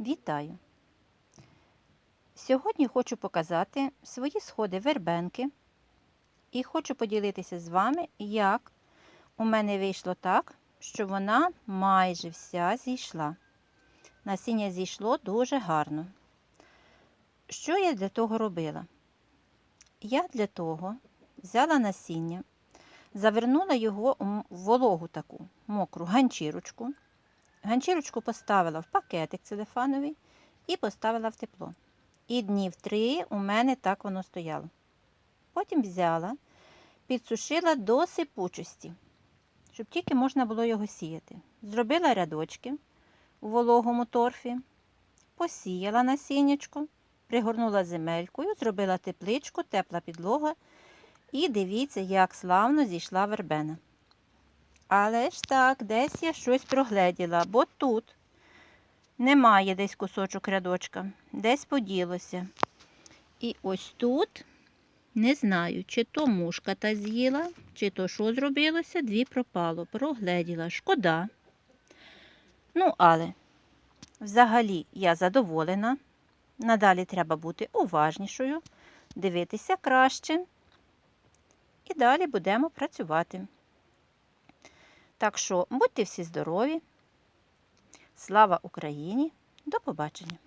Вітаю! Сьогодні хочу показати свої сходи вербенки і хочу поділитися з вами, як у мене вийшло так, що вона майже вся зійшла. Насіння зійшло дуже гарно. Що я для того робила? Я для того взяла насіння, завернула його в вологу таку мокру ганчірочку. Ганчірочку поставила в пакетик целефановий і поставила в тепло. І днів три у мене так воно стояло. Потім взяла, підсушила до сипучості, щоб тільки можна було його сіяти. Зробила рядочки у вологому торфі, посіяла насіннячко, пригорнула земелькою, зробила тепличку, тепла підлога. І дивіться, як славно зійшла вербена. Але ж так, десь я щось прогледіла, бо тут немає десь кусочок рядочка, десь поділося. І ось тут, не знаю, чи то мушка та з'їла, чи то що зробилося, дві пропало. Прогледіла. Шкода. Ну, але взагалі я задоволена. Надалі треба бути уважнішою, дивитися краще. І далі будемо працювати. Так що будьте всі здорові. Слава Україні! До побачення!